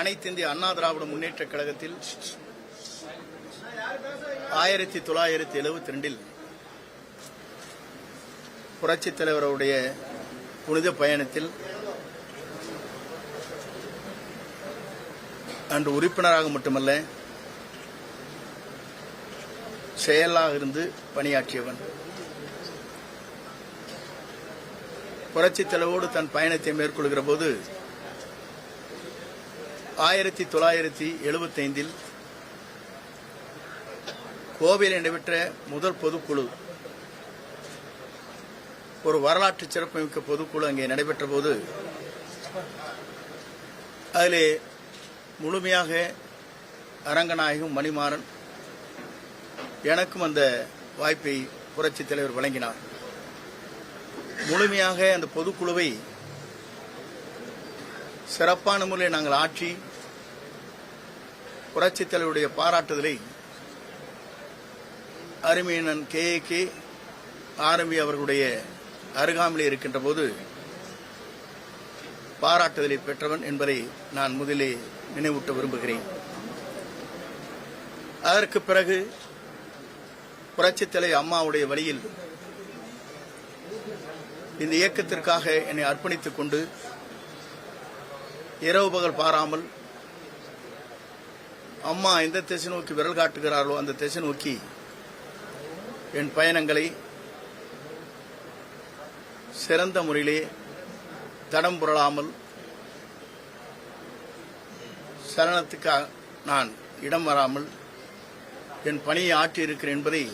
அனைத்து இந்திய அண்ணா திராவிட முன்னேற்ற கழகத்தில் ஆயிரத்தி தொள்ளாயிரத்தி எழுபத்தி ரெண்டில் புரட்சித் தலைவருடைய புனித பயணத்தில் அன்று உறுப்பினராக மட்டுமல்ல செயலாக இருந்து பணியாற்றியவன். புரட்சித் தலைவோடு தன் பயணத்தை மேற்கொள்கிற போது ஆயிரத்தி தொள்ளாயிரத்தி எழுபத்தைந்தில் கோவையில் நடைபெற்ற முதல் பொதுக்குழு ஒரு வரலாற்று சிறப்புமிக்க பொதுக்குழு அங்கே நடைபெற்ற போது அதிலே முழுமையாக அரங்கநாயகம் மணிமாறன் எனக்கும் அந்த வாய்ப்பை புரட்சித் தலைவர் வழங்கினார். முழுமையாக அந்த பொதுக்குழுவை சிறப்பான முறையில் நாங்கள் ஆட்சி புரட்சித் தலைவருடைய பாராட்டுதலை அருமையனன் கே. கே. ஆரம்பி அவர்களுடைய அருகாமையில் இருக்கின்ற போது பாராட்டுதலை பெற்றவன் என்பதை நான் முதலே நினைவூட்ட விரும்புகிறேன். அதற்கு பிறகு புரட்சித் தலைவர் அம்மாவுடைய வழியில் இந்த இயக்கத்திற்காக என்னை அர்ப்பணித்துக் கொண்டு இரவு பகல் பாராமல் அம்மா எந்த திசை நோக்கி விரல் காட்டுகிறார்களோ அந்த திசை நோக்கி என் பயணங்களை சிறந்த முறையிலே தடம் புரளாமல் சரணத்துக்காக நான் இடம் வராமல் என் பணியை ஆற்றியிருக்கிறேன் என்பதை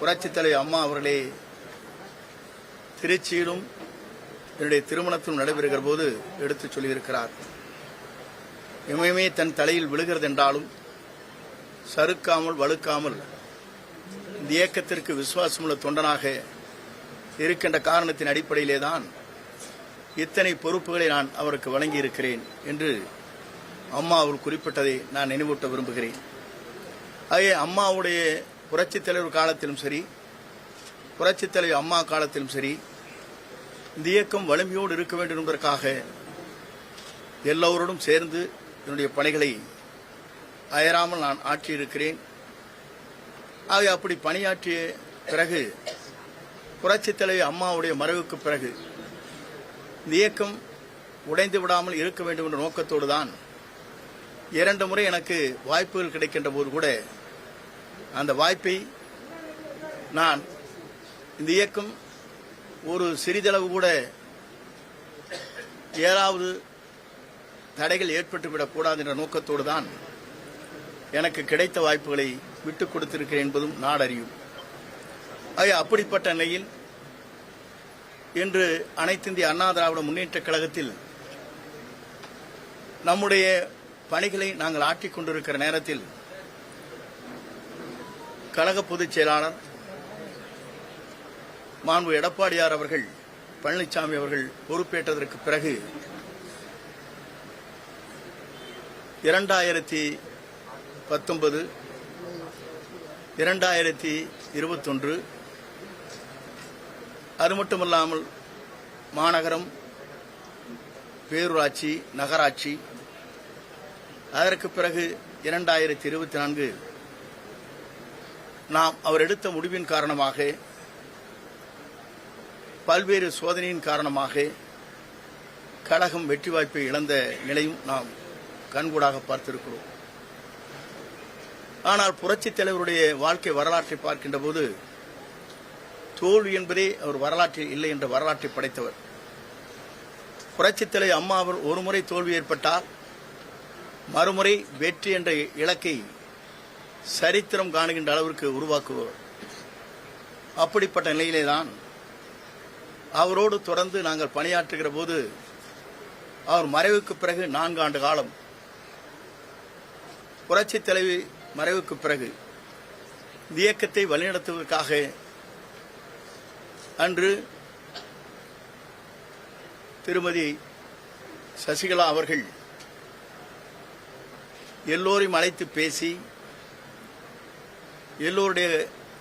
புரட்சித் தலைவர் அம்மா அவர்களே திருச்சியிலும் என்னுடைய திருமணத்திலும் நடைபெறுகிற போது எடுத்துச் சொல்லியிருக்கிறார். இமயமே தன் தலையில் விழுகிறது என்றாலும் சறுக்காமல் வழுக்காமல் இந்த இயக்கத்திற்கு விசுவாசமுள்ள தொண்டனாக இருக்கின்ற காரணத்தின் அடிப்படையிலே தான் இத்தனை பொறுப்புகளை நான் அவருக்கு வழங்கியிருக்கிறேன் என்று அம்மா அவர் குறிப்பிட்டதை நான் நினைவூட்ட விரும்புகிறேன். ஆகவே அம்மாவுடைய புரட்சித் தலைவர் காலத்திலும் சரி புரட்சித் தலைவர் அம்மா காலத்திலும் சரி இந்த இயக்கம் வலிமையோடு இருக்க வேண்டும் என்பதற்காக எல்லோரோடும் சேர்ந்து என்னுடைய பணிகளை அயராமல் நான் ஆற்றியிருக்கிறேன். ஆக அப்படி பணியாற்றிய பிறகு புரட்சித் தலைவி அம்மாவுடைய மறைவுக்கு பிறகு இந்த இயக்கம் உடைந்து விடாமல் இருக்க வேண்டும் என்ற நோக்கத்தோடு தான் இரண்டு முறை எனக்கு வாய்ப்புகள் கிடைக்கின்ற போது கூட அந்த வாய்ப்பை நான் இந்த இயக்கம் ஒரு சிறிதளவு கூட ஏழாவது தடைகள் ஏற்பட்டுவிடக் கூடாது என்ற நோக்கத்தோடு தான் எனக்கு கிடைத்த வாய்ப்புகளை விட்டுக் கொடுத்திருக்கிறேன் என்பதும் நாடறியும். அப்படிப்பட்ட நிலையில் இன்று அனைத்திந்திய அண்ணா திராவிட முன்னேற்ற கழகத்தில் நம்முடைய பணிகளை நாங்கள் ஆற்றிக் கொண்டிருக்கிற நேரத்தில் கழக பொதுச் செயலாளர் மாண்பு எடப்பாடியார் அவர்கள் பழனிசாமி அவர்கள் பொறுப்பேற்றதற்கு பிறகு இரண்டாயிரத்தி பத்தொன்பது இரண்டாயிரத்தி இருபத்தொன்று. அது மட்டுமல்லாமல் மாநகரம் பேரூராட்சி நகராட்சி. அதற்கு பிறகு இரண்டாயிரத்தி இருபத்தி நான்கு நாம் அவர் எடுத்த முடிவின் காரணமாக பல்வேறு சோதனையின் காரணமாக கழகம் வெற்றி வாய்ப்பை இழந்த நிலையும் நாம் கண்கூடாக பார்த்திருக்கிறோம். ஆனால் புரட்சித் தலைவருடைய வாழ்க்கை வரலாற்றை பார்க்கின்ற போது தோல்வி என்பதே அவர் வரலாற்றில் இல்லை என்ற வரலாற்றை படைத்தவர். புரட்சித் தலைவர் அம்மா அவர் ஒருமுறை தோல்வி ஏற்பட்டால் மறுமுறை வெற்றி என்ற இலக்கை சரித்திரம் காணுகின்ற அளவிற்கு உருவாக்குபவர். அப்படிப்பட்ட நிலையிலேதான் அவரோடு தொடர்ந்து நாங்கள் பணியாற்றுகிற போது அவர் மறைவுக்கு பிறகு நான்கு ஆண்டு காலம் புரட்சித் தலைவி மறைவுக்கு பிறகு இந்த இயக்கத்தை வழிநடத்துவதற்காக அன்று திருமதி சசிகலா அவர்கள் எல்லோரையும் அழைத்து பேசி எல்லோருடைய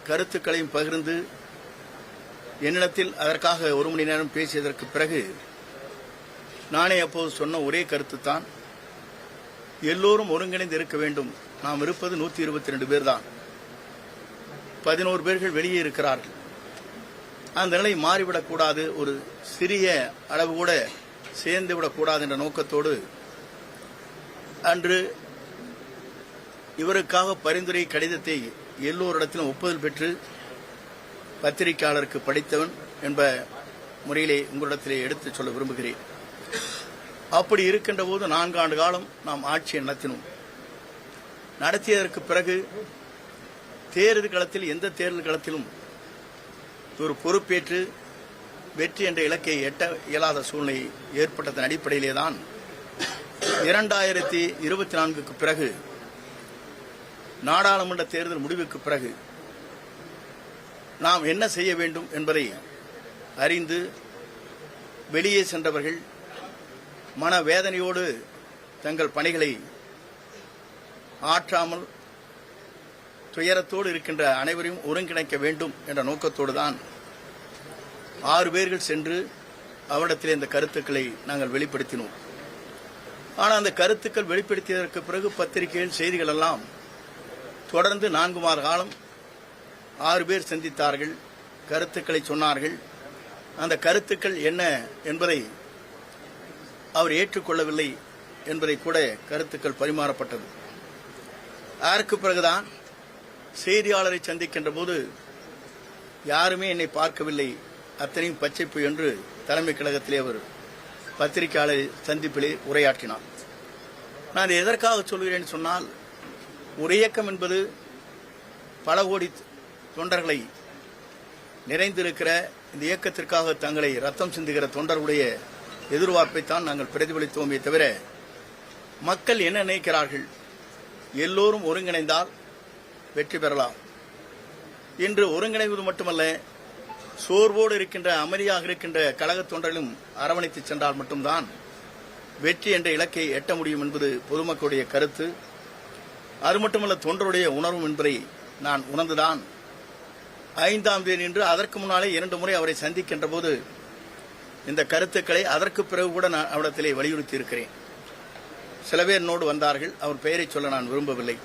கருத்துக்களையும் பகிர்ந்து என்னிடத்தில் அதற்காக ஒரு மணி நேரம் பேசியதற்கு பிறகு நானே அப்போது சொன்ன ஒரே கருத்து தான் எல்லோரும் ஒருங்கிணைந்து இருக்க வேண்டும். நாம் இருப்பது நூத்தி இருபத்தி ரெண்டு பேர் தான் பதினோரு பேர்கள் வெளியே இருக்கிறார்கள். அந்த நிலை மாறிவிடக்கூடாது ஒரு சிறிய அளவு கூட சேர்ந்து விடக்கூடாது என்ற நோக்கத்தோடு அன்று இவருக்காக பரிந்துரை கடிதத்தை எல்லோரிடத்திலும் ஒப்புதல் பெற்று பத்திரிகையாளருக்கு படித்தவன் என்ப முறையிலே உங்களிடத்திலே எடுத்துச் சொல்ல விரும்புகிறேன். அப்படி இருக்கின்ற போது நான்காண்டு காலம் நாம் ஆட்சியை நடத்தினோம். நடத்தியதற்கு பிறகு தேர்தல் களத்தில் எந்த தேர்தல் களத்திலும் ஒரு பொறுப்பேற்று வெற்றி என்ற இலக்கை எட்ட இயலாத சூழ்நிலை ஏற்பட்டதன் அடிப்படையிலே தான் இரண்டாயிரத்தி இருபத்தி நான்குக்கு பிறகு நாடாளுமன்ற தேர்தல் முடிவுக்கு பிறகு நாம் என்ன செய்ய வேண்டும் என்பதை அறிந்து வெளியே சென்றவர்கள் மனவேதனையோடு தங்கள் பணிகளை ஆற்றாமல் துயரத்தோடு இருக்கின்ற அனைவரையும் ஒருங்கிணைக்க வேண்டும் என்ற நோக்கத்தோடு தான் ஆறு பேர்கள் சென்று அவரிடத்தில் இந்த கருத்துக்களை நாங்கள் வெளிப்படுத்தினோம். ஆனால் அந்த கருத்துக்கள் வெளிப்படுத்தியதற்கு பிறகு பத்திரிகைகள் செய்திகள் எல்லாம் தொடர்ந்து நான்கு மாத காலம் ஆறு பேர் சந்தித்தார்கள் கருத்துக்களை சொன்னார்கள். அந்த கருத்துக்கள் என்ன என்பதை அவர் ஏற்றுக்கொள்ளவில்லை என்பதை கூட கருத்துக்கள் பரிமாறப்பட்டது. அதற்கு பிறகுதான் செய்தியாளரை சந்திக்கின்ற போது யாருமே என்னை பார்க்கவில்லை. அத்தனையும் பச்சைப்பு என்று தலைமை கழகத்திலே அவர் பத்திரிகையாளர் சந்திப்பிலே உரையாற்றினார். நான் எதற்காக சொல்கிறேன் சொன்னால் ஒரு இயக்கம் என்பது பல கோடி தொண்டர்களை நிறைந்திருக்கிற இந்த இயக்கத்திற்காக தங்களை ரத்தம் சிந்துகிற தொண்டர்களுடைய எதிர்பார்ப்பைத்தான் நாங்கள் பிரதிபலித்தோமே தவிர மக்கள் என்ன நினைக்கிறார்கள்? எல்லோரும் ஒருங்கிணைந்தால் வெற்றி பெறலாம். இன்று ஒருங்கிணைவது மட்டுமல்ல சோர்வோடு இருக்கின்ற அமைதியாக இருக்கின்ற கழக தொண்டர்களும் அரவணைத்து சென்றால் மட்டும்தான் வெற்றி என்ற இலக்கை எட்ட முடியும் என்பது பொதுமக்களுடைய கருத்து. அது மட்டுமல்ல தொண்டருடைய உணர்வும் என்பதை நான் உணர்ந்துதான் ஐந்தாம் தேதி என்று அதற்கு முன்னாலே இரண்டு முறை அவரை சந்திக்கின்ற போது இந்த கருத்துக்களை அதற்கு பிறகு கூட நான் அவரிடத்திலே வலியுறுத்தி இருக்கிறேன் சில பேர் என்னோடு வந்தார்கள். அவர் பெயரை சொல்ல நான் விரும்பவில்லை.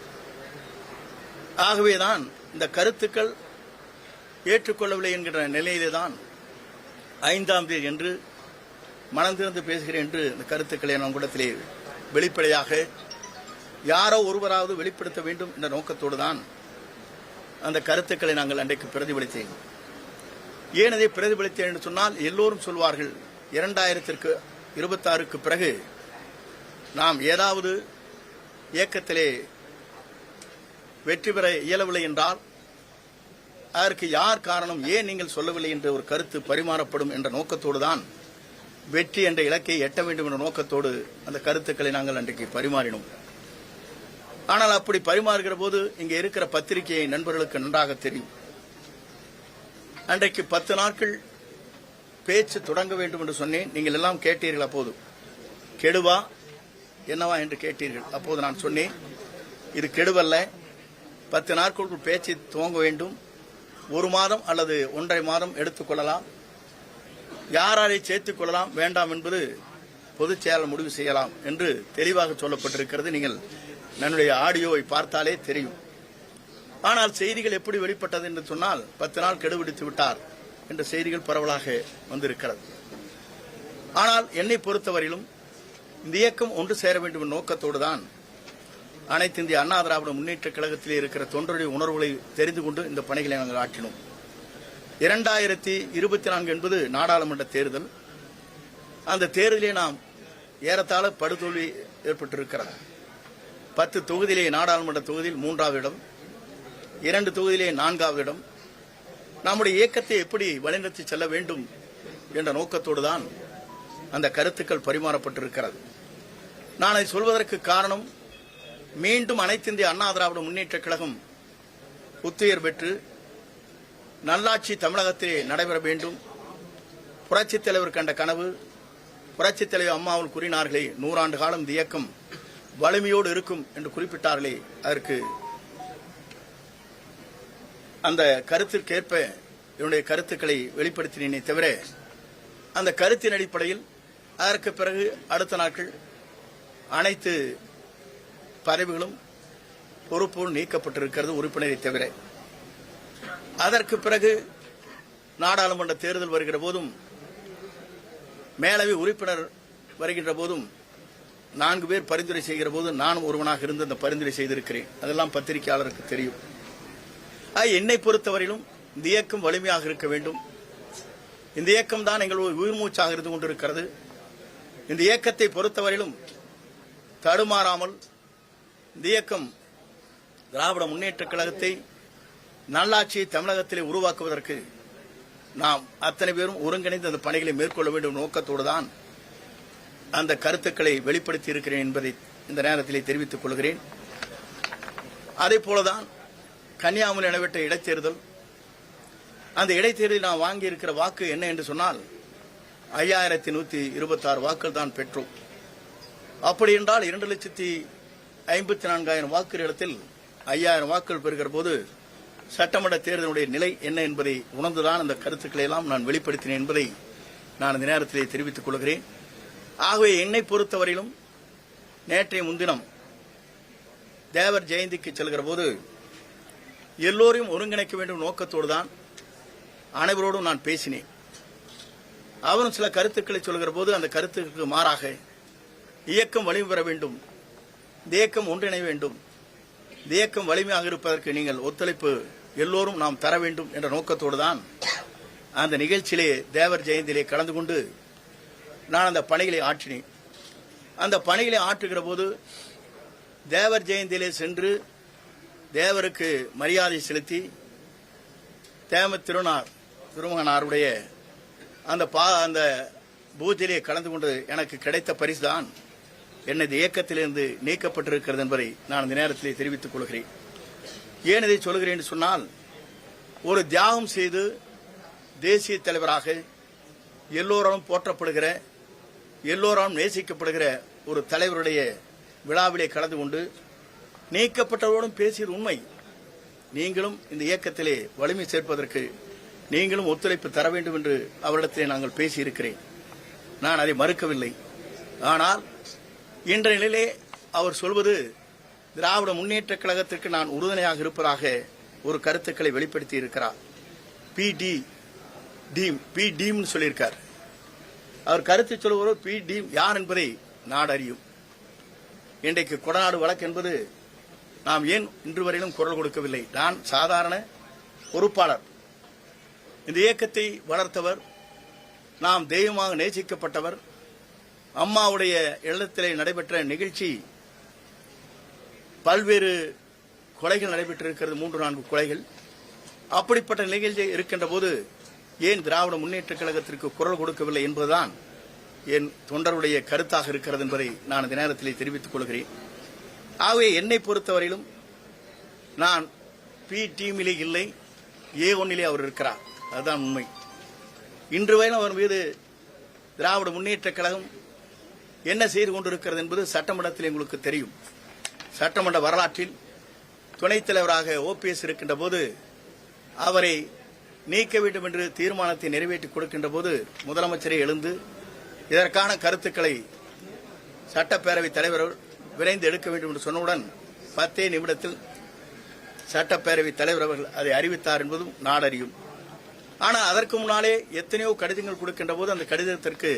ஆகவேதான் இந்த கருத்துக்கள் ஏற்றுக்கொள்ளவில்லை என்கிற நிலையிலே தான் ஐந்தாம் தேதி என்று மனந்திறந்து பேசுகிறேன் என்று இந்த கருத்துக்களை நான் கூடத்திலே வெளிப்படையாக யாரோ ஒருவராவது வெளிப்படுத்த வேண்டும் என்ற நோக்கத்தோடு தான் அந்த கருத்துக்களை நாங்கள் அன்றைக்கு பிரதிபலித்தேன். ஏன் அதை பிரதிபலித்தேன் என்று சொன்னால் எல்லோரும் சொல்வார்கள் இரண்டாயிரத்திற்கு இருபத்தாறுக்கு பிறகு நாம் ஏதாவது இயக்கத்திலே வெற்றி பெற இயலவில்லை என்றால் அதற்கு யார் காரணம் ஏன் நீங்கள் சொல்லவில்லை என்ற ஒரு கருத்து பரிமாறப்படும் என்ற நோக்கத்தோடு தான் வெற்றி என்ற இலக்கை எட்ட வேண்டும் என்ற நோக்கத்தோடு அந்த கருத்துக்களை நாங்கள் அன்றைக்கு பரிமாறினோம். ஆனால் அப்படி பரிமாறுகிற போது இங்கே இருக்கிற பத்திரிகையை நண்பர்களுக்கு நன்றாக தெரியும். அன்றைக்கு பத்து நாட்கள் பேச்சு தொடங்க வேண்டும் என்று சொன்னேன். நீங்கள் எல்லாம் கேட்டீர்கள் அப்போது. கெடுவா? என்னவா என்று கேட்டீர்கள். அப்போது நான் சொன்னேன் இது கெடுவல்ல. பத்து நாட்களுக்குள் பேச்சு துவங்க வேண்டும். ஒரு மாதம் அல்லது ஒன்றரை மாதம் எடுத்துக்கொள்ளலாம் யாரை சேர்த்துக் கொள்ளலாம் வேண்டாம் என்பது பொதுச் செயலாளர் முடிவு செய்யலாம் என்று தெளிவாக சொல்லப்பட்டிருக்கிறது. நீங்கள் என்னுடைய ஆடியோவை பார்த்தாலே தெரியும். ஆனால் செய்திகள் எப்படி வெளிப்பட்டது என்று சொன்னால் பத்து நாள் கெடுபிடித்து விட்டார் என்ற செய்திகள் பரவலாக வந்திருக்கிறது. ஆனால் என்னை பொறுத்தவரையிலும் இந்த இயக்கம் ஒன்று சேர வேண்டும் என்ற நோக்கத்தோடு தான் அனைத்து இந்திய அண்ணா திராவிட முன்னேற்ற கழகத்திலே இருக்கிற தொண்டருடைய உணர்வுகளை தெரிந்து கொண்டு இந்த பணிகளை நாங்கள் ஆற்றினோம். இரண்டாயிரத்தி இருபத்தி நான்கு என்பது நாடாளுமன்ற தேர்தல். அந்த தேர்தலிலே நாம் ஏறத்தாழ படுதோல்வி ஏற்பட்டிருக்கிறது. பத்து தொகுதியிலே நாடாளுமன்ற தொகுதியில் மூன்றாவது இடம். இரண்டு தொகுதியிலே நான்காவது இடம் நம்முடைய இயக்கத்தை எப்படி வழிநடத்தி செல்ல வேண்டும் என்ற நோக்கத்தோடு தான் அந்த கருத்துக்கள் பரிமாறப்பட்டிருக்கிறது. நான் அதை சொல்வதற்கு காரணம் மீண்டும் அனைத்திந்திய அண்ணா திராவிட முன்னேற்ற கழகம் புத்துயிர் பெற்று நல்லாட்சி தமிழகத்திலே நடைபெற வேண்டும். புரட்சித் தலைவர் கண்ட கனவு புரட்சித் தலைவர் அம்மாவில் கூறினார்களே நூறாண்டு காலம் இந்த இயக்கம் வலிமையோடு இருக்கும் என்று குறிப்பிட்டார்களே அதற்கு அந்த கருத்திற்கேற்ப என்னுடைய கருத்துக்களை வெளிப்படுத்தினேனே தவிர அந்த கருத்தின் அடிப்படையில் அதற்கு பிறகு அடுத்த நாட்கள் அனைத்து பதவிகளும் பொறுப்புகள் நீக்கப்பட்டிருக்கிறது உறுப்பினரை தவிர. அதற்கு பிறகு நாடாளுமன்ற தேர்தல் வருகிற போதும் மேலவை உறுப்பினர் வருகின்ற போதும் நான்கு பேர் பரிந்துரை செய்கிற போது நானும் ஒருவனாக இருந்து அந்த பரிந்துரை செய்திருக்கிறேன். அதெல்லாம் பத்திரிகையாளருக்கு தெரியும். என்னை பொறுத்தவரையிலும் இந்த இயக்கம் வலிமையாக இருக்க வேண்டும். இந்த இயக்கம் தான் எங்கள் உயிர் மூச்சாக இருந்து கொண்டிருக்கிறது. இந்த இயக்கத்தை பொறுத்தவரையிலும் தடுமாறாமல் இந்த இயக்கம் திராவிட முன்னேற்றக் கழகத்தை நல்லாட்சியை தமிழகத்திலே உருவாக்குவதற்கு நாம் அத்தனை பேரும் ஒருங்கிணைந்து அந்த பணிகளை மேற்கொள்ள வேண்டும் நோக்கத்தோடு தான் அந்த கருத்துக்களை வெளிப்படுத்தி இருக்கிறேன் என்பதை இந்த நேரத்திலே தெரிவித்துக் கொள்கிறேன். அதே போலதான் கன்னியாகுமரி நடைபெற்ற இடைத்தேர்தல். அந்த இடைத்தேர்தலில் நான் வாங்கியிருக்கிற வாக்கு என்ன என்று சொன்னால் ஐயாயிரத்தி நூத்தி இருபத்தாறு வாக்குகள் தான் பெற்றோம். அப்படி என்றால் இரண்டு லட்சத்தி ஐம்பத்தி நான்காயிரம் வாக்கு இடத்தில் ஐயாயிரம் வாக்குகள் பெறுகிற போது சட்டமன்ற தேர்தலுடைய நிலை என்ன என்பதை உணர்ந்துதான் அந்த கருத்துக்களை எல்லாம் நான் வெளிப்படுத்தினேன் என்பதை நான் இந்த நேரத்திலே தெரிவித்துக் கொள்கிறேன். ஆகவே என்னை பொறுத்தவரையிலும் நேற்றைய முன்தினம் தேவர் ஜெயந்திக்கு செல்கிற போது எல்லோரையும் ஒருங்கிணைக்க வேண்டும் நோக்கத்தோடு தான் அனைவரோடும் நான் பேசினேன். அவரும் சில கருத்துக்களை சொல்கிற போது அந்த கருத்துக்கு மாறாக இயக்கம் வலிமை பெற வேண்டும் தேக்கம் ஒன்றிணை வேண்டும் தேக்கம் வலிமையாக இருப்பதற்கு நீங்கள் ஒத்துழைப்பு எல்லோரும் நாம் தர வேண்டும் என்ற நோக்கத்தோடு தான் அந்த நிகழ்ச்சியிலே தேவர் ஜெயந்தியிலே கலந்து கொண்டு நான் அந்த பணிகளை ஆற்றினேன். அந்த பணிகளை ஆற்றுகிற போது தேவர் ஜெயந்தியிலே சென்று தேவருக்கு மரியாதை செலுத்தி தேம திருநார் திருமகனாருடைய அந்த பா அந்த பூஜையிலே கலந்து கொண்டு எனக்கு கிடைத்த பரிசுதான். எனது இயக்கத்திலிருந்து நீக்கப்பட்டிருக்கிறது என்பதை நான் இந்த நேரத்திலே தெரிவித்துக் கொள்கிறேன். ஏன் இதை சொல்கிறேன் என்று சொன்னால் ஒரு தியாகம் செய்து தேசிய தலைவராக எல்லோராலும் போற்றப்படுகிற எல்லோராலும் நேசிக்கப்படுகிற ஒரு தலைவருடைய விழாவிலே கலந்து கொண்டு நீக்கப்பட்டவரோடும் பேசியது உண்மை. நீங்களும் இந்த இயக்கத்திலே வலிமை சேர்ப்பதற்கு நீங்களும் ஒத்துழைப்பு தர வேண்டும் என்று அவரிடத்திலே நாங்கள் பேசியிருக்கிறேன். நான் அதை மறுக்கவில்லை. ஆனால் இன்றைய நிலையிலே அவர் சொல்வது திராவிட முன்னேற்றக் கழகத்திற்கு நான் உறுதுணையாக இருப்பதாக ஒரு கருத்துக்களை வெளிப்படுத்தி இருக்கிறார் பி டி டீம் பி டீம்னு சொல்லியிருக்கார். அவர் கருத்து சொல்லுவோர் பி டீம் யார் என்பதை நாடறியும். இன்றைக்கு கொடநாடு வழக்கு என்பது நாம் ஏன் இன்று வரையிலும் குரல் கொடுக்கவில்லை? நான் சாதாரண பொறுப்பாளர். இந்த இயக்கத்தை வளர்த்தவர் நாம் தெய்வமாக நேசிக்கப்பட்டவர் அம்மாவுடைய இல்லத்திலே நடைபெற்ற நிகழ்ச்சி பல்வேறு கொலைகள் நடைபெற்றிருக்கிறது மூன்று நான்கு கொலைகள். அப்படிப்பட்ட நிகழ்ச்சி இருக்கின்ற போது ஏன் திராவிட முன்னேற்றக் கழகத்திற்கு குரல் கொடுக்கவில்லை என்பதுதான் என் தொண்டருடைய கருத்தாக இருக்கிறது என்பதை நான் இந்த நேரத்தில் தெரிவித்துக் கொள்கிறேன். ஆகவே என்னை பொறுத்தவரையிலும் நான் பி டீமிலே இல்லை ஏ ஒன்னிலே அவர் இருக்கிறார். அதுதான் உண்மை. இன்று வரையிலும் அவர் மீது திராவிட முன்னேற்றக் கழகம் என்ன செய்து கொண்டிருக்கிறது என்பது சட்டமன்றத்தில் எங்களுக்கு தெரியும். சட்டமன்ற வரலாற்றில் துணைத் தலைவராக ஓபிஎஸ் இருக்கின்ற போது அவரை நீக்க வேண்டும் என்று தீர்மானத்தை நிறைவேற்றி கொடுக்கின்ற போது முதலமைச்சரை எழுந்து இதற்கான கருத்துக்களை சட்டப்பேரவைத் தலைவர் விரைந்து எடுக்க வேண்டும் என்று சொன்னவுடன் பத்தே நிமிடத்தில் சட்டப்பேரவைத் தலைவர் அவர்கள் அதை அறிவித்தார் என்பதும் நாடறியும். ஆனால் அதற்கு முன்னாலே எத்தனையோ கடிதங்கள் கொடுக்கின்ற போது அந்த கடிதத்திற்கு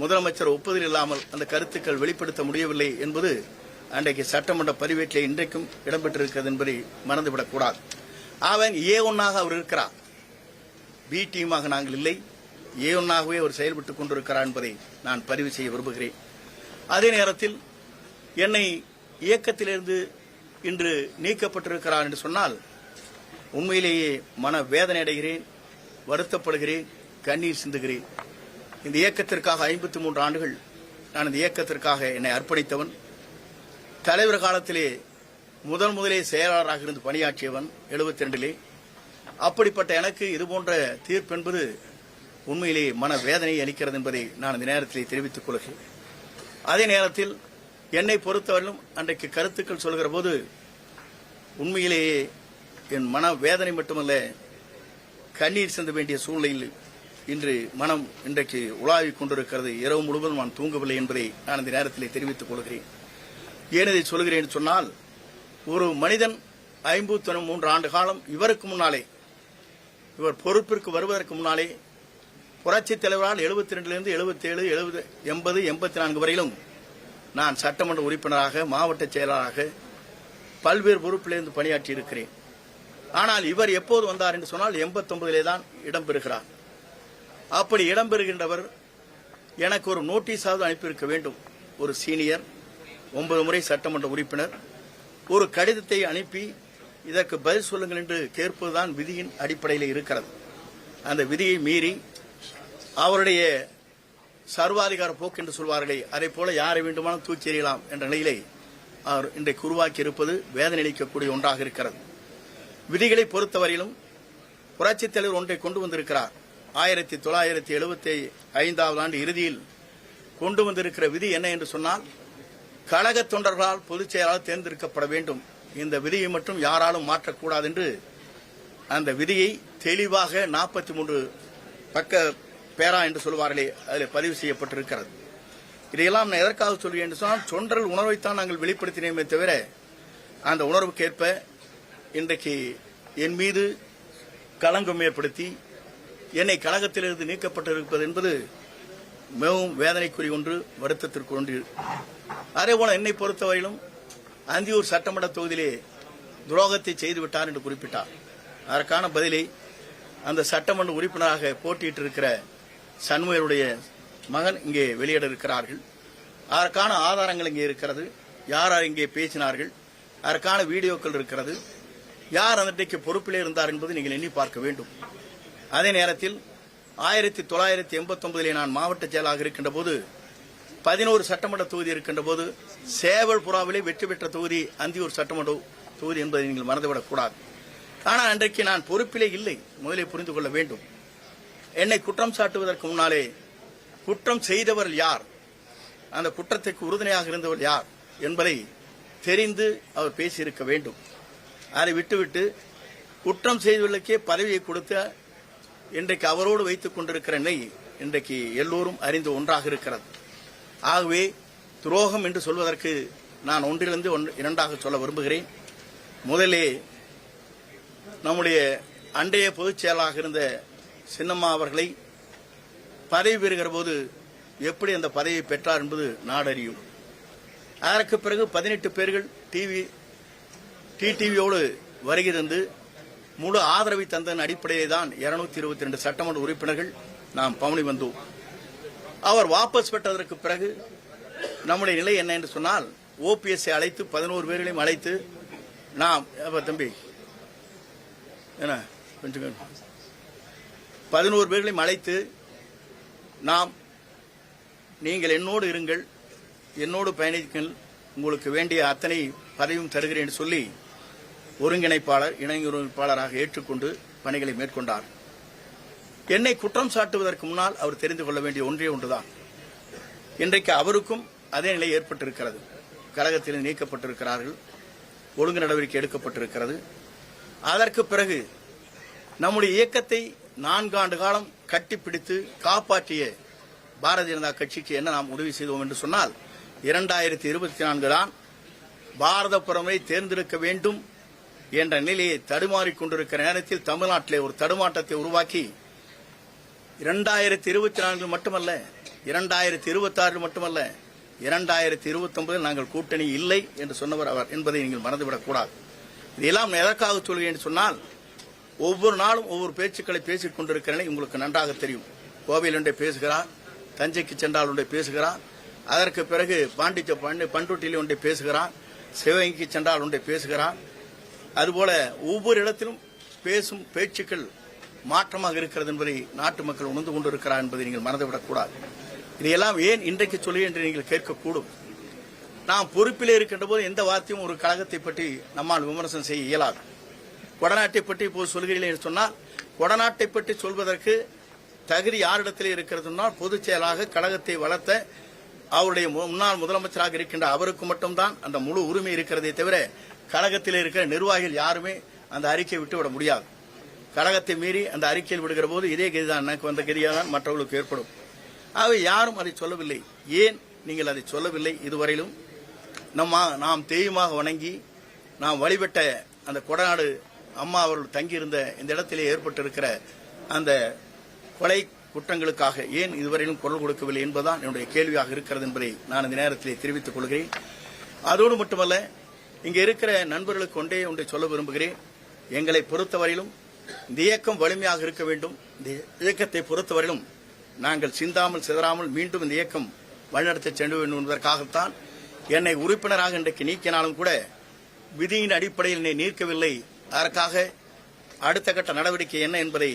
முதலமைச்சர் ஒப்புதல் இல்லாமல் அந்த கருத்துக்கள் வெளிப்படுத்த முடியவில்லை என்பது அன்றைக்கு சட்டமன்ற பதிவேட்டில் இன்றைக்கும் இடம்பெற்றிருக்கிறது என்பதை மறந்துவிடக்கூடாது. அவன் ஏ ஒன்னாக அவர் இருக்கிறார். பி டீமாக நாங்கள் இல்லை. ஏ ஒன்னாகவே அவர் செயல்பட்டுக் கொண்டிருக்கிறார் என்பதை நான் பதிவு செய்ய விரும்புகிறேன். அதே நேரத்தில் என்னை இயக்கத்திலிருந்து இன்று நீக்கப்பட்டிருக்கிறார் என்று சொன்னால் உண்மையிலேயே மன வேதனை அடைகிறேன் வருத்தப்படுகிறேன் கண்ணீர் சிந்துகிறேன். இந்த இயக்கத்திற்காக ஐம்பத்தி மூன்று ஆண்டுகள் நான் இந்த இயக்கத்திற்காக என்னை அர்ப்பணித்தவன். தலைவர் காலத்திலே முதன் முதலே செயலாளராக இருந்து பணியாற்றியவன் எழுபத்தி ரெண்டிலே அப்படிப்பட்ட எனக்கு இதுபோன்ற தீர்ப்பு என்பது உண்மையிலே மன வேதனையை அளிக்கிறது என்பதை நான் இந்த நேரத்தில் தெரிவித்துக் கொள்கிறேன். அதே நேரத்தில் என்னை பொறுத்தவரையிலும் அன்றைக்கு கருத்துக்கள் சொல்கிற போது உண்மையிலேயே என் மன வேதனை மட்டுமல்ல கண்ணீர் சிந்த வேண்டிய சூழ்நிலையில் இன்று மனம் இன்றைக்கு உலாவிக் கொண்டிருக்கிறது. இரவு முழுவதும் நான் தூங்கவில்லை என்பதை நான் இந்த நேரத்தில் தெரிவித்துக் கொள்கிறேன். ஏன் இதை சொல்கிறேன் சொன்னால் ஒரு மனிதன் ஐம்பத்தி மூன்று ஆண்டு காலம் இவருக்கு முன்னாலே இவர் பொறுப்பிற்கு வருவதற்கு முன்னாலே புரட்சித் தலைவரால் எழுபத்தி ரெண்டிலிருந்து எழுபத்தி ஏழு எழுபது எண்பது எண்பத்தி நான்கு வரையிலும் நான் சட்டமன்ற உறுப்பினராக மாவட்ட செயலராக பல்வேறு பொறுப்பிலிருந்து பணியாற்றி இருக்கிறேன் ஆனால் இவர் எப்போது வந்தார் என்று சொன்னால் எண்பத்தொன்பதிலே தான் இடம்பெறுகிறார் அப்படி இடம்பெறுகின்றவர் எனக்கு ஒரு நோட்டீஸாவது அனுப்பியிருக்க வேண்டும். ஒரு சீனியர் ஒன்பது முறை சட்டமன்ற உறுப்பினர் ஒரு கடிதத்தை அனுப்பி இதற்கு பதில் சொல்லுங்கள் என்று கேட்பதுதான் விதியின் அடிப்படையில் இருக்கிறது. அந்த விதியை மீறி அவருடைய சர்வாதிகார போக்கு என்று சொல்வார்களே அதே போல யாரை வேண்டுமானாலும் தூக்கி எறியலாம் என்ற நிலையிலே அவர் இன்றைக்கு உருவாக்கி இருப்பது வேதனை அளிக்கக்கூடிய ஒன்றாக இருக்கிறது. விதிகளை பொறுத்தவரையிலும் புரட்சித் தலைவர் ஒன்றை கொண்டு வந்திருக்கிறார். ஆயிரத்தி தொள்ளாயிரத்தி எழுபத்தி ஐந்தாவது ஆண்டு இறுதியில் கொண்டு வந்திருக்கிற விதி என்ன என்று சொன்னால் கழக தொண்டர்களால் பொதுச் செயலாளர் தேர்ந்தெடுக்கப்பட வேண்டும். இந்த விதியை மட்டும் யாராலும் மாற்றக்கூடாது என்று அந்த விதியை தெளிவாக நாற்பத்தி மூன்று பக்க பேரா என்று சொல்வார்களே அதில் பதிவு செய்யப்பட்டிருக்கிறது. இதையெல்லாம் நான் எதற்காக சொல்கிறேன் என்று சொன்னால் சொன்றல் உணர்வைத்தான் நாங்கள் வெளிப்படுத்தினோமே தவிர அந்த உணர்வுக்கேற்ப இன்றைக்கு என் மீது களங்கம் ஏற்படுத்தி என்னை கழகத்திலிருந்து நீக்கப்பட்டிருப்பது என்பது மிகவும் வேதனைக்குரிய ஒன்று வருத்தத்திற்கு ஒன்று. அதே போல என்னை பொறுத்தவரையிலும் அந்தியூர் சட்டமன்ற தொகுதியிலே துரோகத்தை செய்துவிட்டார் என்று குறிப்பிட்டார். அதற்கான பதிலை அந்த சட்டமன்ற உறுப்பினராக போட்டியிட்டு இருக்கிற சண்முகருடைய மகன் இங்கே வெளியிட இருக்கிறார்கள் அதற்கான ஆதாரங்கள் இங்கே இருக்கிறது. யார் இங்கே பேசினார்கள்? அதற்கான வீடியோக்கள் இருக்கிறது. யார் அன்றைக்கு பொறுப்பிலே இருந்தார் என்பது நீங்கள் எண்ணி பார்க்க வேண்டும். அதே நேரத்தில் ஆயிரத்தி தொள்ளாயிரத்தி எண்பத்தொன்பதிலே நான் மாவட்ட செயலாக இருக்கின்ற போது பதினோரு சட்டமன்ற தொகுதி இருக்கின்ற போது சேவல் புறாவிலே வெற்றி பெற்ற தொகுதி அந்தியூர் சட்டமன்ற தொகுதி என்பதை நீங்கள் மறந்துவிடக்கூடாது. ஆனால் அன்றைக்கு நான் பொறுப்பிலே இல்லை. முதலே புரிந்து கொள்ள வேண்டும். என்னை குற்றம் சாட்டுவதற்கு முன்னாலே குற்றம் செய்தவர் யார்? அந்த குற்றத்திற்கு உறுதுணையாக இருந்தவர் யார் என்பதை தெரிந்து அவர் பேசியிருக்க வேண்டும். அதை விட்டுவிட்டு குற்றம் செய்தவர்களுக்கே பதவியை கொடுத்த இன்றைக்கு அவரோடு வைத்துக் கொண்டிருக்கிற நிலை இன்றைக்கு எல்லோரும் அறிந்த ஒன்றாக இருக்கிறது. ஆகவே துரோகம் என்று சொல்வதற்கு நான் ஒன்றிலிருந்து ஒன்று இரண்டாக சொல்ல விரும்புகிறேன். முதலே நம்முடைய அன்றைய பொதுச் செயலாக இருந்த சின்னம்மா அவர்களை பதவி பெறுகிற போது எப்படி அந்த பதவியை பெற்றார் என்பது நாடறியும். அதற்கு பிறகு பதினெட்டு பேர்கள் டிவி டிடிவியோடு வருகை தந்து முழு ஆதரவை தந்ததன் அடிப்படையிலே தான் இருநூத்தி இருபத்தி ரெண்டு சட்டமன்ற உறுப்பினர்கள் நாம் பவனி வந்தோம். அவர் வாபஸ் பெற்றதற்கு பிறகு நம்முடைய நிலை என்ன என்று சொன்னால் ஓபிஎஸ்ஐ அழைத்து பதினோரு பேர்களையும் அழைத்து நாம் தம்பி என்ன கொஞ்சம் பதினோரு பேர்களையும் அழைத்து நாம் நீங்கள் என்னோடு இருங்கள் என்னோடு பயணிங்கள் உங்களுக்கு வேண்டிய அத்தனை பதவியும் தருகிறேன் என்று சொல்லி ஒருங்கிணைப்பாளர் இணை ஒருங்கிணைப்பாளராக ஏற்றுக்கொண்டு பணிகளை மேற்கொண்டார். என்னை குற்றம் சாட்டுவதற்கு முன்னால் அவர் தெரிந்து கொள்ள வேண்டிய ஒன்றே ஒன்றுதான். இன்றைக்கு அவருக்கும் அதே நிலை ஏற்பட்டிருக்கிறது. கழகத்தில் நீக்கப்பட்டிருக்கிறார்கள். ஒழுங்கு நடவடிக்கை எடுக்கப்பட்டிருக்கிறது. அதற்கு பிறகு நம்முடைய இயக்கத்தை நான்காண்டு காலம் கட்டிப்பிடித்து காப்பாற்றிய பாரதிய ஜனதா கட்சிக்கு என்ன நாம் உதவி செய்தோம் என்று சொன்னால் இரண்டாயிரத்தி இருபத்தி நான்கு தான் பாரத புறமை தேர்ந்தெடுக்க வேண்டும் என்ற நிலையை தடுமாறிக் கொண்டிருக்கிற நேரத்தில் தமிழ்நாட்டிலே ஒரு தடுமாட்டத்தை உருவாக்கி இரண்டாயிரத்தி இருபத்தி நான்கு மட்டுமல்ல இரண்டாயிரத்தி இருபத்தி மட்டுமல்ல இரண்டாயிரத்தி இருபத்தி ஒன்பதில் நாங்கள் கூட்டணி இல்லை என்று சொன்னவர் அவர் என்பதை நீங்கள் மறந்துவிடக் கூடாது இதெல்லாம் எதற்காக சொல்கிறேன் என்று சொன்னால் ஒவ்வொரு நாளும் ஒவ்வொரு பேச்சுக்களை பேசிக் கொண்டிருக்கிறேன் உங்களுக்கு நன்றாக தெரியும். கோவையில் ஒன்றை பேசுகிறார் தஞ்சைக்கு சென்றால் ஒன்றை பேசுகிறார் அதற்கு பிறகு பாண்டிச்ச பண்ருட்டியில் ஒன்றை பேசுகிறார் சிவகங்கைக்கு சென்றால் ஒன்றை பேசுகிறார். அதுபோல ஒவ்வொரு இடத்திலும் பேசும் பேச்சுக்கள் மாற்றமாக இருக்கிறது என்பதை நாட்டு மக்கள் உணர்ந்து கொண்டிருக்கிறார் என்பதை நீங்கள் மறந்துவிடக்கூடாது. இதையெல்லாம் ஏன் இன்றைக்கு சொல்லி என்று நீங்கள் கேட்கக்கூடும். நாம் பொறுப்பிலே இருக்கின்ற போது எந்த வார்த்தையும் ஒரு கழகத்தை பற்றி நம்மால் விமர்சனம் செய்ய இயலாது. கொடநாட்டை பற்றி இப்போது சொல்கிறீர்கள் என்று சொன்னால் கொடநாட்டை பற்றி சொல்வதற்கு தகுதி யாரிடத்தில் இருக்கிறதுனா பொதுச் செயலாக கழகத்தை வளர்த்த அவருடைய முன்னாள் முதலமைச்சராக இருக்கின்ற அவருக்கு மட்டும்தான் அந்த முழு உரிமை இருக்கிறதே தவிர கழகத்தில் இருக்கிற நிர்வாகிகள் யாருமே அந்த அறிக்கையை விட்டு விட முடியாது. கழகத்தை மீறி அந்த அறிக்கையில் விடுகிற போது இதே கதிதான் எனக்கு வந்த கதியாக தான் மற்றவர்களுக்கு ஏற்படும். ஆகவே யாரும் அதை சொல்லவில்லை. ஏன் நீங்கள் அதை சொல்லவில்லை இதுவரையிலும்? நம்ம நாம் தெய்வமாக வணங்கி நாம் வழிபட்ட அந்த கொடநாடு அம்மா அவர்கள் தங்கியிருந்த இந்த இடத்திலே ஏற்பட்டிருக்கிற அந்த கொலை குற்றங்களுக்காக ஏன் இதுவரையிலும் குரல் கொடுக்கவில்லை என்பதுதான் என்னுடைய கேள்வியாக இருக்கிறது என்பதை நான் இந்த நேரத்திலே தெரிவித்துக் கொள்கிறேன். அதோடு மட்டுமல்ல இங்கே இருக்கிற நண்பர்களுக்கு ஒன்றே ஒன்றை சொல்ல விரும்புகிறேன். எங்களை பொறுத்தவரையிலும் இந்த இயக்கம் வலிமையாக இருக்க வேண்டும். இந்த இயக்கத்தை பொறுத்தவரையிலும் நாங்கள் சிந்தாமல் சிதறாமல் மீண்டும் இந்த இயக்கம் வழிநடத்த சென்று வேண்டும் என்பதற்காகத்தான் என்னை உறுப்பினராக இன்றைக்கு நீக்கினாலும் கூட விதியின் அடிப்படையில் என்னை நீக்கவில்லை அதற்காக அடுத்த கட்ட நடவடிக்கை என்ன என்பதை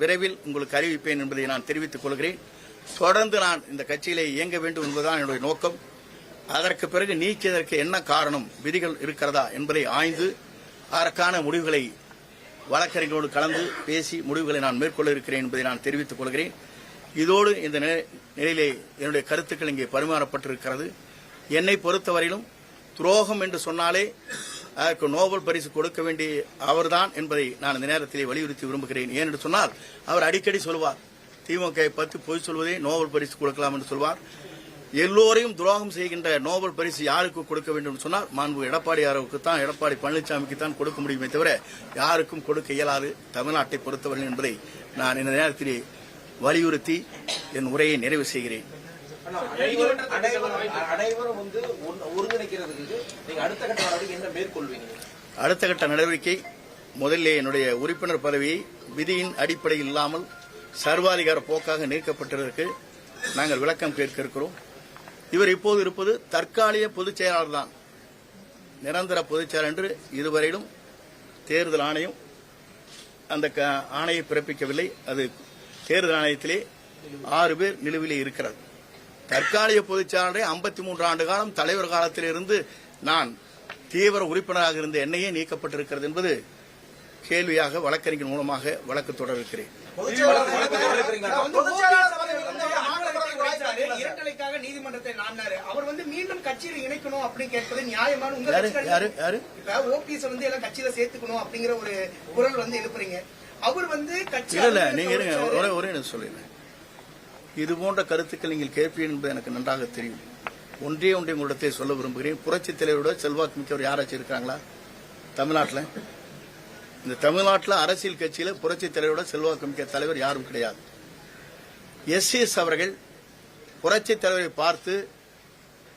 விரைவில் உங்களுக்கு அறிவிப்பேன் என்பதை நான் தெரிவித்துக் கொள்கிறேன். தொடர்ந்து நான் இந்த கட்சியிலே இயங்க வேண்டும் என்பதுதான் என்னுடைய நோக்கம். அதற்கு பிறகு நீக்கியதற்கு என்ன காரணம் விதிகள் இருக்கிறதா என்பதை ஆய்ந்து அதற்கான முடிவுகளை வழக்கறிஞரோடு கலந்து பேசி முடிவுகளை நான் மேற்கொள்ள இருக்கிறேன் என்பதை நான் தெரிவித்துக் கொள்கிறேன். இதோடு இந்த நிலையிலே என்னுடைய கருத்துக்கள் இங்கே பரிமாறப்பட்டிருக்கிறது. என்னை பொறுத்தவரையிலும் துரோகம் என்று சொன்னாலே அதற்கு நோபல் பரிசு கொடுக்க வேண்டிய அவர்தான் என்பதை நான் இந்த நேரத்திலே வலியுறுத்தி விரும்புகிறேன். ஏனென்று சொன்னால் அவர் அடிக்கடி சொல்வார். திமுக பற்றி பொய் சொல்வதே நோபல் பரிசு கொடுக்கலாம் என்று சொல்வார். எல்லோரையும் துரோகம் செய்கின்ற நோபல் பரிசு யாருக்கு கொடுக்க வேண்டும் சொன்னால் மாண்பு எடப்பாடியாருக்கு தான் எடப்பாடி பழனிசாமிக்கு தான் கொடுக்க முடியுமே தவிர யாருக்கும் கொடுக்க இயலாது தமிழ்நாட்டை பொறுத்தவரை என்பதை நான் இந்த நேரத்திலே வலியுறுத்தி என் உரையை நிறைவு செய்கிறேன். அனைவரும் வந்து ஒருங்கிணைக்கிறதுக்கு நீங்க அடுத்த கட்ட நடவடிக்கை என்ன மேற்கொள்வீங்க? அடுத்த கட்ட நடவடிக்கை என்னுடைய உறுப்பினர் பதவியை விதியின் அடிப்படையில் இல்லாமல் சர்வாதிகார போக்காக நீக்கப்பட்டதற்கு நாங்கள் விளக்கம் கேட்க இருக்கிறோம் இவர் இப்போது இருப்பது தற்காலிக பொதுச் செயலாளர் தான். நிரந்தர பொதுச் என்று இதுவரையிலும் தேர்தல் ஆணையம் அந்த ஆணையை பிறப்பிக்கவில்லை. அது தேர்தல் ஆணையத்திலே ஆறு பேர் நிலுவிலே இருக்கிறது தற்காலிக பொதுச் செயலாளரை ஐம்பத்தி மூன்று ஆண்டு காலம் தலைவர் காலத்திலிருந்து நான் தீவிர உறுப்பினராக இருந்த என்னையே நீக்கப்பட்டிருக்கிறது என்பது கேள்வியாக வழக்கறிஞர் மூலமாக வழக்கு தொடர இருக்கிறேன். இரட்டலைக்காக நீதிமன்றத்தை நாடினாரு. அவர் வந்து மீண்டும் கட்சியில இணைக்கணும் அப்படின்னு கேட்பது நியாயமான உங்க இப்ப ஓபிஎஸ் வந்து எல்லாம் கட்சியில சேர்த்துக்கணும் அப்படிங்கிற ஒரு குரல் வந்து எழுப்புறீங்க. அவர் வந்து கட்சி இல்ல நீங்க ஒரே ஒரே சொல்லிடுறேன். இது போன்ற கருத்துக்கள் நீங்கள் கேட்பீர்கள் என்பது எனக்கு நன்றாக தெரியும். ஒன்றே ஒன்றை உங்களிடத்தை சொல்ல விரும்புகிறேன். புரட்சித் தலைவரோட செல்வாக்கு மிக்கவர் யாராச்சும் இருக்காங்களா? தமிழ்நாட்டில்? இந்த தமிழ்நாட்டில் அரசியல் கட்சியில் புரட்சித் தலைவரோட செல்வாக்கு மிக்க தலைவர் யாரும் கிடையாது. எஸ் எஸ் அவர்கள் புரட்சித் தலைவரை பார்த்து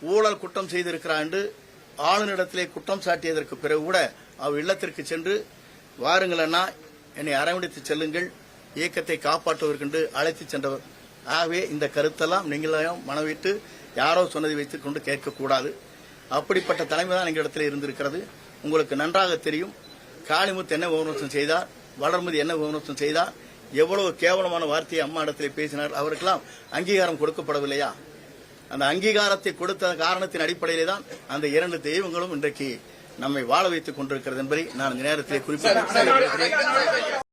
ஊழல் குற்றம் செய்திருக்கிறார் என்று ஆளுநரிடத்திலே குற்றம் சாட்டியதற்கு பிறகு கூட அவர் இல்லத்திற்கு சென்று வாருங்கள் அண்ணா என்னை அரவணைத்து செல்லுங்கள். இயக்கத்தை காப்பாற்றுவதற்கென்று அழைத்து சென்றவர் ஆகவே இந்த கருத்தெல்லாம் நீங்களையும் மனவிட்டு யாரோ சொன்னதை வைத்துக் கொண்டு கேட்கக்கூடாது. அப்படிப்பட்ட தலைமை தான் எங்களிடத்தில் இருந்திருக்கிறது. உங்களுக்கு நன்றாக தெரியும். காளிமுத்து என்ன விமர்சனம் செய்தார்? வளர்மதி என்ன விமர்சனம் செய்தார்? எவ்வளவு கேவலமான வார்த்தையை அம்மா இடத்திலே பேசினார் அவருக்கெல்லாம் அங்கீகாரம் கொடுக்கப்படவில்லையா? அந்த அங்கீகாரத்தை கொடுத்த காரணத்தின் அடிப்படையிலே தான் அந்த இரண்டு தெய்வங்களும் இன்றைக்கு நம்மை வாழ வைத்துக் கொண்டிருக்கிறது என்பதை நான் இந்த நேரத்திலே குறிப்பிட்டு